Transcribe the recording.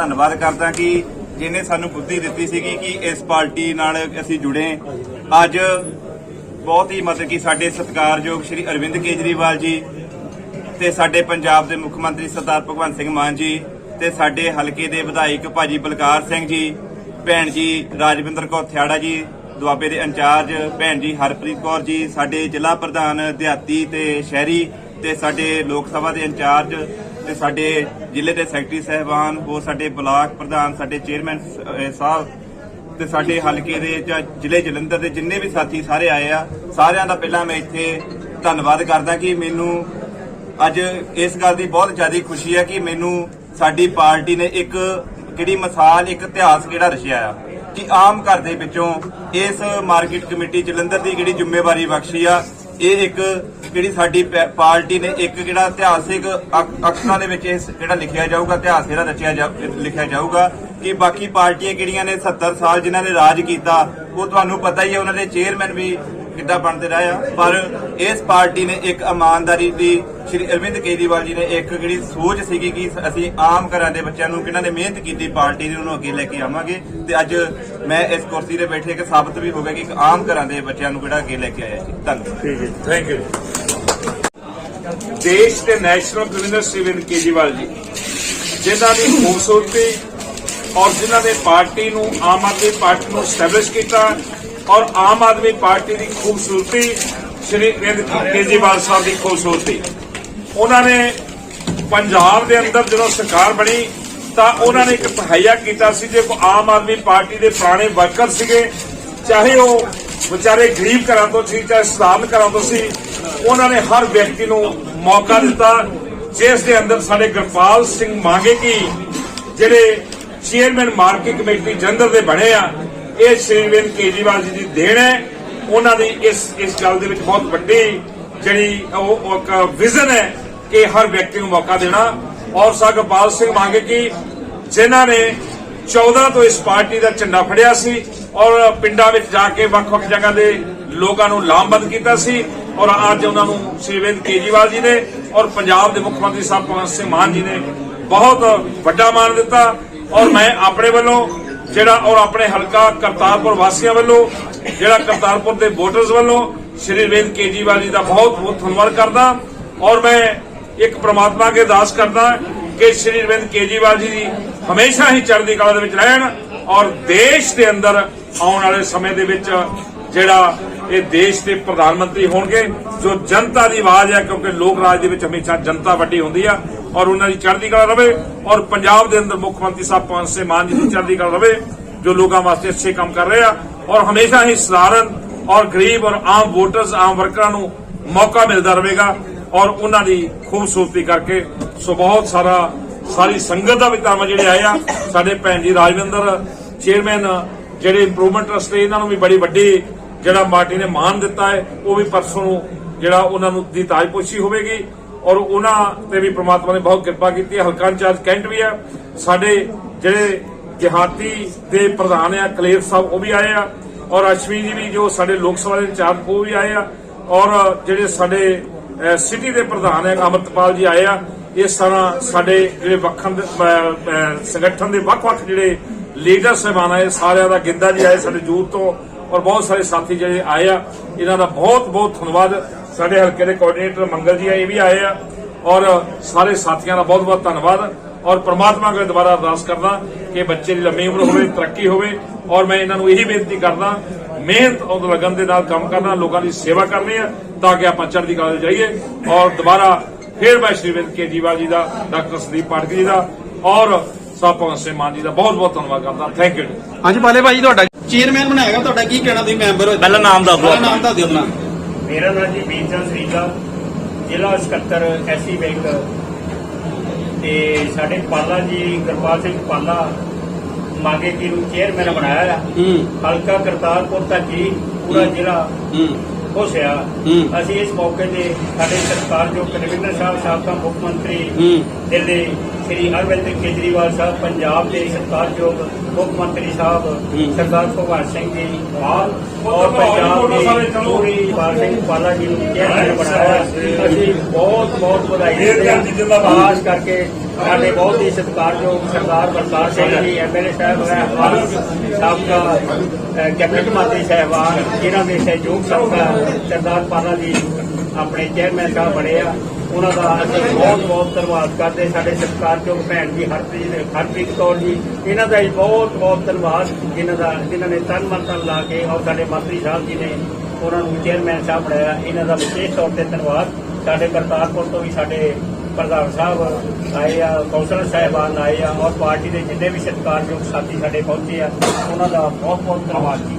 ਧੰਨਵਾਦ ਕਰਦਾ ਕਿ ਜਿਹਨੇ ਸਾਨੂੰ ਬੁੱਧੀ ਦਿੱਤੀ ਸੀਗੀ ਕਿ ਇਸ ਪਾਰਟੀ ਨਾਲ ਅਸੀਂ ਜੁੜੇ। ਅੱਜ ਬਹੁਤ ਹੀ ਮਤਲਬ ਕਿ ਸਾਡੇ ਸਤਿਕਾਰਯੋਗ ਸ਼੍ਰੀ ਅਰਵਿੰਦ ਕੇਜਰੀਵਾਲ ਜੀ ਤੇ ਸਾਡੇ ਪੰਜਾਬ ਦੇ ਮੁੱਖ ਮੰਤਰੀ ਸਰਦਾਰ ਭਗਵੰਤ ਸਿੰਘ ਮਾਨ ਜੀ ਤੇ ਸਾਡੇ ਹਲਕੇ ਦੇ ਵਿਧਾਇਕ ਭਾਜੀ ਬਲਕਾਰ ਸਿੰਘ ਜੀ, ਭੈਣ ਜੀ ਰਾਜਵਿੰਦਰ ਕੌਰ ਥਿਆੜਾ ਜੀ, ਦੁਆਬੇ ਦੇ ਇੰਚਾਰਜ ਭੈਣ ਜੀ ਹਰਪ੍ਰੀਤ ਕੌਰ ਜੀ, ਸਾਡੇ ਜ਼ਿਲ੍ਹਾ ਪ੍ਰਧਾਨ ਦਿਹਾਤੀ ਤੇ ਸ਼ਹਿਰੀ ਤੇ ਸਾਡੇ ਲੋਕ ਸਭਾ ਦੇ ਇੰਚਾਰਜ ਤੇ ਸਾਡੇ ਜ਼ਿਲ੍ਹੇ ਦੇ ਸੈਕਟਰੀ ਸਹਿਬਾਨ, ਹੋਰ ਸਾਡੇ ਬਲਾਕ ਪ੍ਰਧਾਨ, ਸਾਡੇ ਚੇਅਰਮੈਨ ਸਾਹਿਬ ਤੇ ਸਾਡੇ ਹਲਕੇ ਦੇ ਜਾਂ ਜ਼ਿਲ੍ਹੇ ਜਲੰਧਰ ਦੇ ਜਿੰਨੇ ਵੀ ਸਾਥੀ ਸਾਰੇ ਆਏ ਆ, ਸਾਰਿਆਂ ਦਾ ਪਹਿਲਾਂ ਮੈਂ ਇੱਥੇ ਧੰਨਵਾਦ ਕਰਦਾ ਕਿ ਮੈਨੂੰ ਅੱਜ ਇਸ ਗੱਲ ਦੀ ਬਹੁਤ ਜ਼ਿਆਦਾ ਖੁਸ਼ੀ ਹੈ ਕਿ ਮੈਨੂੰ ਸਾਡੀ ਪਾਰਟੀ ਨੇ ਇੱਕ ਕਿਹੜੀ ਮਿਸਾਲ, ਇੱਕ ਇਤਿਹਾਸ ਕਿਹੜਾ ਰਚਿਆ ਆ ਕਿ ਆਮ ਘਰ ਦੇ ਵਿੱਚੋਂ ਇਸ ਮਾਰਕੀਟ ਕਮੇਟੀ ਜਲੰਧਰ ਦੀ ਜਿਹੜੀ ਜ਼ਿੰਮੇਵਾਰੀ ਬਖਸ਼ੀ ਆ ਇਹ ਇੱਕ ਜਿਹੜੀ ਸਾਡੀ ਪਾਰਟੀ ਨੇ ਇੱਕ ਜਿਹੜਾ ਇਤਿਹਾਸਿਕ ਅਕਸਰਾਂ ਦੇ ਵਿੱਚ ਇਹ ਜਿਹੜਾ ਲਿਖਿਆ ਜਾਊਗਾ, ਇਤਿਹਾਸ ਇਹਦਾ ਰਚਿਆ ਲਿਖਿਆ ਜਾਊਗਾ ਕਿ ਬਾਕੀ ਪਾਰਟੀਆਂ ਕਿਹੜੀਆਂ ਨੇ 70 ਸਾਲ ਜਿਨ੍ਹਾਂ ਨੇ ਰਾਜ ਕੀਤਾ, ਉਹ ਤੁਹਾਨੂੰ ਪਤਾ ਹੀ ਹੈ, ਉਹਨਾਂ ਦੇ ਚੇਅਰਮੈਨ ਵੀ ਕਿੱਦਾਂ ਬਣਦੇ ਰਹੇ ਆ। ਪਰ ਇਸ ਪਾਰਟੀ ਨੇ ਇੱਕ ਇਮਾਨਦਾਰੀ ਦੀ, ਸ਼੍ਰੀ ਅਰਵਿੰਦ ਕੇਜਰੀਵਾਲ ਜੀ ਨੇ ਇੱਕ ਜਿਹੜੀ ਸੋਚ ਸੀਗੀ ਕਿ ਅਸੀਂ ਆਮ ਘਰਾਂ ਦੇ ਬੱਚਿਆਂ ਨੂੰ ਕਿਹਨਾਂ ਨੇ ਮਿਹਨਤ ਕੀਤੀ, ਪਾਰਟੀ ਦੀ ਉਹਨੂੰ ਅੱਗੇ ਲੈ ਕੇ ਆਵਾਂਗੇ। ਤੇ ਅੱਜ ਮੈਂ ਇਸ ਕੁਰਸੀ ਤੇ ਬੈਠੇ ਕਿ ਸਾਬਤ ਵੀ ਹੋ ਗਿਆ ਕਿ ਇੱਕ ਆਮ ਘਰਾਂ ਦੇ ਬੱਚਿਆਂ ਨੂੰ ਕਿਹੜਾ ਅੱਗੇ ਲੈ ਕੇ ਆਇਆ ਜੀ। ਧੰਨਵਾਦ। ਠੀਕ ਹੈ ਥੈਂਕ ਯੂ ਦੇਸ਼ ਦੇ ਨੈਸ਼ਨਲ ਕਨਵੀਨਰ ਸ਼੍ਰੀ ਅਰਵਿੰਦ ਕੇਜਰੀਵਾਲ ਜੀ, ਜਿਨ੍ਹਾਂ ਦੀ ਖੂਬਸੂਰਤੀ ਔਰ ਜਿਨ੍ਹਾਂ ਨੇ ਪਾਰਟੀ ਨੂੰ, ਆਮ ਆਦਮੀ ਪਾਰਟੀ ਨੂੰ ਸਟੈਬਲਿਸ਼ ਕੀਤਾ ਔਰ ਆਮ ਆਦਮੀ ਪਾਰਟੀ ਦੀ ਖੂਬਸੂਰਤੀ ਸ਼੍ਰੀ ਅਰਵਿੰਦ ਕੇਜਰੀਵਾਲ ਸਾਹਿਬ ਦੀ ਖੂਬਸੂਰਤੀ। ਉਹਨਾਂ ਨੇ ਪੰਜਾਬ ਦੇ ਅੰਦਰ ਜਦੋਂ ਸਰਕਾਰ ਬਣੀ, ਤਾਂ ਉਹਨਾਂ ਨੇ ਇੱਕ ਤਹਈਆ ਕੀਤਾ ਸੀ ਜੇ ਕੋ ਆਮ ਆਦਮੀ ਪਾਰਟੀ ਦੇ ਪੁਰਾਣੇ ਵਰਕਰ ਸੀਗੇ, ਚਾਹੇ ਉਹ ਵਿਚਾਰੇ ਗਰੀਬ ਘਰਾਂ ਤੋਂ ਸੀ, ਚਾਹੇ ਸਧਾਰਨ ਘਰਾਂ ਤੋਂ ਸੀ, ਉਹਨਾਂ ਨੇ ਹਰ ਵਿਅਕਤੀ ਨੂੰ ਮੌਕਾ ਦਿੱਤਾ। ਜਿਸ ਦੇ ਅੰਦਰ ਸਾਡੇ ਗੁਰਪਾਲ ਸਿੰਘ ਮਾਂਗੇ ਕੀ, ਜਿਹੜੇ ਚੇਅਰਮੈਨ ਮਾਰਕੀਟ ਕਮੇਟੀ ਜੰਦਰ ਦੇ ਬਣੇ ਆ ਇਹ ਸ਼੍ਰੀ ਅਰਵਿੰਦ ਕੇਜਰੀਵਾਲ ਜੀ ਦੀ ਦੇਣ ਹੈ। ਉਹਨਾਂ ਦੀ ਇਸ ਇਸ ਗੱਲ ਦੇ ਵਿੱਚ ਬਹੁਤ ਵੱਡੀ ਜਿਹੜੀ ਉਹ ਇੱਕ ਵਿਜ਼ਨ ਹੈ ਕਿ ਹਰ ਵਿਅਕਤੀ ਨੂੰ ਮੌਕਾ ਦੇਣਾ। ਔਰ ਸਾ ਸਿੰਘ ਮੰਗੇ ਕਿ ਜਿਨ੍ਹਾਂ ਨੇ 14 ਤੋਂ ਇਸ ਪਾਰਟੀ ਦਾ ਝੰਡਾ ਫੜਿਆ ਸੀ ਔਰ ਪਿੰਡਾਂ ਵਿੱਚ ਜਾ ਕੇ ਵੱਖ-ਵੱਖ ਜਗ੍ਹਾ ਦੇ ਲੋਕਾਂ ਨੂੰ ਲਾਮਬੰਦ ਕੀਤਾ ਸੀ ਔਰ ਅੱਜ ਉਹਨਾਂ ਨੂੰ ਸ਼੍ਰੀ ਅਰਵਿੰਦ ਕੇਜਰੀਵਾਲ ਜੀ ਨੇ ਔਰ ਪੰਜਾਬ ਦੇ ਮੁੱਖ ਮੰਤਰੀ ਸਾਹਿਬ ਭਗਵੰਤ ਸਿੰਘ ਮਾਨ ਜੀ ਨੇ ਬਹੁਤ ਵੱਡਾ ਮਾਨ ਦਿੱਤਾ। ਔਰ ਮੈਂ ਆਪਣੇ ਵੱਲੋਂ ਜਿਹੜਾ ਔਰ ਆਪਣੇ ਹਲਕਾ ਕਰਤਾਰਪੁਰ ਵਾਸੀਆਂ ਵੱਲੋਂ, ਜਿਹੜਾ ਕਰਤਾਰਪੁਰ ਦੇ ਵੋਟਰਸ ਵੱਲੋਂ ਸ਼੍ਰੀ ਅਰਵਿੰਦ ਕੇਜਰੀਵਾਲ ਜੀ ਦਾ ਬਹੁਤ ਬਹੁਤ ਧੰਨਵਾਦ ਕਰਦਾ ਔਰ ਮੈਂ ਇੱਕ ਪ੍ਰਮਾਤਮਾ ਅੱਗੇ ਅਰਦਾਸ ਕਰਦਾ ਕਿ ਸ਼੍ਰੀ ਅਰਵਿੰਦ ਕੇਜਰੀਵਾਲ ਜੀ ਹਮੇਸ਼ਾ ਹੀ ਚੜ੍ਹਦੀ ਕਲਾ ਦੇ ਵਿੱਚ ਰਹਿਣ ਔਰ ਦੇਸ਼ ਦੇ ਅੰਦਰ ਆਉਣ ਵਾਲੇ ਸਮੇਂ ਦੇ ਵਿੱਚ ਜਿਹੜਾ ਇਹ ਦੇਸ਼ ਦੇ ਪ੍ਰਧਾਨ ਮੰਤਰੀ ਹੋਣਗੇ, ਜੋ ਜਨਤਾ ਦੀ ਆਵਾਜ਼ ਹੈ, ਕਿਉਂਕਿ ਲੋਕ ਰਾਜ ਦੇ ਵਿੱਚ ਹਮੇਸ਼ਾ ਜਨਤਾ ਵੱਡੀ ਹੁੰਦੀ ਆ ਔਰ ਉਹਨਾਂ ਦੀ ਚੜ੍ਹਦੀ ਕਲਾ ਰਵੇ ਔਰ ਪੰਜਾਬ ਦੇ ਅੰਦਰ ਮੁੱਖ ਮੰਤਰੀ ਸਾਹਿਬ ਭਗਵੰਤ ਸਿੰਘ ਮਾਨ ਜੀ ਦੀ ਚੜ੍ਹਦੀ ਕਲਾ ਰਵੇ, ਜੋ ਲੋਕਾਂ ਵਾਸਤੇ ਅੱਛੇ ਕੰਮ ਕਰ ਰਹੇ ਆ ਔਰ ਹਮੇਸ਼ਾ ਹੀ ਸਧਾਰਨ ਔਰ ਗਰੀਬ ਔਰ ਆਮ ਵੋਟਰਸ, ਆਮ ਵਰਕਰਾਂ ਨੂੰ ਮੌਕਾ ਮਿਲਦਾ ਰਹੇਗਾ ਔਰ ਉਹਨਾਂ ਦੀ ਖੂਬਸੂਰਤੀ ਕਰਕੇ ਸੋ ਬਹੁਤ ਸਾਰਾ, ਸਾਰੀ ਸੰਗਤ ਦਾ ਵੀ ਧੰਨਵਾਦ ਜਿਹੜੇ ਆਏ ਆ। ਸਾਡੇ ਭੈਣ ਜੀ ਰਾਜਵਿੰਦਰ, ਚੇਅਰਮੈਨ, ਜਿਹੜੇ ਇੰਪਰੂਵਮੈਂਟ ਟਰਸਟ ਇਹਨਾਂ ਨੂੰ ਵੀ ਬੜੀ ਵੱਡੀ ਜਿਹੜਾ ਮਾਰਟੀ ਨੇ ਮਾਨ ਦਿੱਤਾ ਹੈ, ਉਹ ਵੀ ਪਰਸੋਂ ਜਿਹੜਾ ਉਹਨਾਂ ਨੂੰ ਦੀ ਤਾਜਪੋਸ਼ੀ ਹੋਵੇਗੀ। ਔਰ ਉਹਨਾਂ ਤੇ ਵੀ ਪ੍ਰਮਾਤਮਾ ਨੇ ਬਹੁਤ ਕਿਰਪਾ ਕੀਤੀ ਹੈ। ਹਲਕਾ ਇੰਚਾਰਜ ਕੈਂਟ ਵੀ ਆ ਸਾਡੇ ਜਿਹੜੇ ਦਿਹਾਤੀ ਦੇ ਪ੍ਰਧਾਨ ਆ, ਕਲੇਰ ਸਾਹਿਬ, ਉਹ ਵੀ ਆਏ ਆ। ਔਰ ਅਸ਼ਵੀ ਜੀ ਵੀ ਜੋ ਸਾਡੇ ਲੋਕ ਸਭਾ ਦੇ ਇੰਚਾਰਜ, ਉਹ ਵੀ ਆਏ ਆ। ਔਰ ਜਿਹੜੇ ਸਾਡੇ ਸਿਟੀ ਦੇ ਪ੍ਰਧਾਨ ਹੈ ਅਮਰਤਪਾਲ ਜੀ ਆਏ ਆ। ਇਸ ਤਰ੍ਹਾਂ ਸਾਡੇ ਜਿਹੜੇ ਵੱਖਣ ਸੰਗਠਨ ਦੇ ਵੱਖ-ਵੱਖ ਜਿਹੜੇ ਲੀਡਰ ਸਹਿਬਾਨ ਆਏ, ਸਾਰਿਆਂ ਦਾ ਗਿੱਦਾ ਜੀ ਆਏ ਸਾਡੇ ਜੂਰ ਤੋਂ। ਔਰ ਬਹੁਤ ਸਾਰੇ ਸਾਥੀ ਜਿਹੜੇ ਆਏ ਆ, ਇਹਨਾਂ ਦਾ ਬਹੁਤ-ਬਹੁਤ ਧੰਨਵਾਦ। ਸਾਡੇ ਹਲਕੇ ਦੇ ਕੋਆਰਡੀਨੇਟਰ ਮੰਗਲ ਜੀ ਆ ਇਹ ਵੀ ਆਏ ਆ। ਔਰ ਸਾਰੇ ਸਾਥੀਆਂ ਦਾ ਬਹੁਤ-ਬਹੁਤ ਧੰਨਵਾਦ। ਔਰ ਪ੍ਰਮਾਤਮਾ ਅੱਗੇ ਦੁਬਾਰਾ ਅਰਦਾਸ ਕਰਦਾ ਕਿ ਬੱਚੇ ਦੀ ਲੰਮੀ ਉਮਰ ਹੋਵੇ ਤਰੱਕੀ ਹੋਵੇ। ਔਰ ਮੈਂ ਇਹਨਾਂ ਨੂੰ ਇਹੀ ਬੇਨਤੀ ਕਰਦਾ ਮਿਹਨਤ ਔਰ ਲਗਨ ਦੇ ਨਾਲ ਕੰਮ ਕਰਨਾ ਲੋਕਾਂ ਦੀ ਸੇਵਾ ਕਰਨੀ ਹੈ ਤਾਂ ਕਿ ਆਪਾਂ ਚੜ੍ਹਦੀ ਕਲਾ ਜਾਈਏ। ਔਰ ਦੁਬਾਰਾ ਫਿਰ ਮੈਂ ਸ਼੍ਰੀ ਅਰਵਿੰਦ ਕੇਜਰੀਵਾਲ ਜੀ ਦਾ ਡਾਕਟਰ ਸੰਦੀਪ ਪਾਟਕੀ ਜੀ ਦਾ ਔਰ ਭਗਵੰਤ ਸਿੰਘ ਮਾਨ ਜੀ ਦਾ ਬਹੁਤ ਬਹੁਤ ਧੰਨਵਾਦ ਕਰਦਾ। ਥੈਂਕ ਯੂ ਹਾਂਜੀ ਬਾਲੇ ਭਾਈ ਤੁਹਾਡਾ ਚੇਅਰਮੈਨ ਬਣਾਏਗਾ ਤੁਹਾਡਾ ਕੀ ਕਹਿਣਾ ਤੁਸੀਂ ਮੈਂਬਰ ਹੋ? ਪਹਿਲਾਂ ਨਾਮ ਦੱਸ ਨਾਮ ਦੱਸ ਦਿਓ ਆਪਣਾ। ਮੇਰਾ ਨਾਮ ਜੀ ਬੀਰਚੰਦ ਸਰੀਜਾ ਜ਼ਿਲ੍ਹਾ ਸਕੱਤਰ ਐਸੀ ਬੈਂਕ। ਤੇ ਸਾਡੇ ਪਾਲਾ ਜੀ ਗੁਰਪਾਲ ਸਿੰਘ ਪਾਲਾ ਮਾਗੇ ਕੀ ਨੂੰ ਚੇਅਰਮੈਨ ਬਣਾਇਆ ਆ। ਹੂੰ। ਹਲਕਾ ਕਰਤਾਰਪੁਰ ਤੱਕ ਹੀ ਪੂਰਾ ਜ਼ਿਲ੍ਹਾ ਹੂੰ। ਹੋਸਿਆ। ਅਸੀਂ ਇਸ ਮੌਕੇ ਤੇ ਸਾਡੇ ਸਰਕਾਰ ਜੋ ਕਨਵੀਨਰ ਸਾਹਿਬ ਸਾਬਕਾ ਮੁੱਖ ਮੰਤਰੀ ਦਿੱਲੀ ਸ੍ਰੀ ਅਰਵਿੰਦ ਕੇਜਰੀਵਾਲ ਸਾਹਿਬ ਪੰਜਾਬ ਦੇ ਸਰਕਾਰਯੋਗ ਮੁੱਖ ਮੰਤਰੀ ਸਾਹਿਬ। ਸਰਦਾਰ ਭਗਵੰਤ ਸਿੰਘ ਜੀ ਉਹ ਔਰ ਪੰਜਾਬ ਦੇ। ਪੂਰੀ ਸਿੰਘ ਪਾਲਾ ਜੀ ਨੂੰ ਚੇਅਰਮੈਨ ਬਣਾਇਆ ਅਸੀਂ ਬਹੁਤ ਬਹੁਤ ਵਧਾਈ ਦਿੰਦੇ ਹਾਂ। ਖਾਸ ਕਰਕੇ ਸਾਡੇ ਬਹੁਤ ਹੀ ਸਤਿਕਾਰਯੋਗ ਸਰਦਾਰ ਬਲਕਾਰ ਸਿੰਘ ਜੀ ਐਮਐਲਏ ਸਾਹਿਬ ਹੈ ਸਾਬਕਾ ਕੈਬਨਿਟ ਮੰਤਰੀ ਸਾਹਿਬਾਨ ਜਿਨ੍ਹਾਂ ਦੇ ਸਹਿਯੋਗ ਸਦਕਾ ਸਰਦਾਰ ਪਾਲਾ ਜੀ ਆਪਣੇ ਚੇਅਰਮੈਨ ਸਾਹਿਬ ਬਣੇ ਆ, ਉਹਨਾਂ ਦਾ ਅਸੀਂ ਬਹੁਤ ਬਹੁਤ ਧੰਨਵਾਦ ਕਰਦੇ ਸਾਡੇ ਸਤਿਕਾਰਯੋਗ ਭੈਣ ਜੀ ਹਰਪ੍ਰੀਤ ਹਰਪ੍ਰੀਤ ਕੌਰ ਜੀ। ਇਹਨਾਂ ਦਾ ਵੀ ਬਹੁਤ ਬਹੁਤ ਧੰਨਵਾਦ, ਜਿਨ੍ਹਾਂ ਦਾ, ਜਿਨ੍ਹਾਂ ਨੇ ਤਨ ਮਨ ਧਨ ਲਾ ਕੇ ਔਰ ਸਾਡੇ ਮੰਤਰੀ ਸਾਹਿਬ ਜੀ ਨੇ ਉਹਨਾਂ ਨੂੰ ਚੇਅਰਮੈਨ ਸਾਹਿਬ ਬਣਾਇਆ। ਇਹਨਾਂ ਦਾ ਵਿਸ਼ੇਸ਼ ਤੌਰ ਤੇ ਧੰਨਵਾਦ। ਸਾਡੇ ਕਰਤਾਰਪੁਰ ਤੋਂ ਵੀ ਸਾਡੇ ਪ੍ਰਧਾਨ ਸਾਹਿਬ ਆਏ ਆ, ਕੌਂਸਲਰ ਸਾਹਿਬਾਨ ਆਏ ਆ ਔਰ ਪਾਰਟੀ ਦੇ ਜਿੰਨੇ ਵੀ ਸਤਿਕਾਰਯੋਗ ਸਾਥੀ ਸਾਡੇ ਪਹੁੰਚੇ ਆ, ਉਹਨਾਂ ਦਾ ਬਹੁਤ ਬਹੁਤ ਧੰਨਵਾਦ ਜੀ।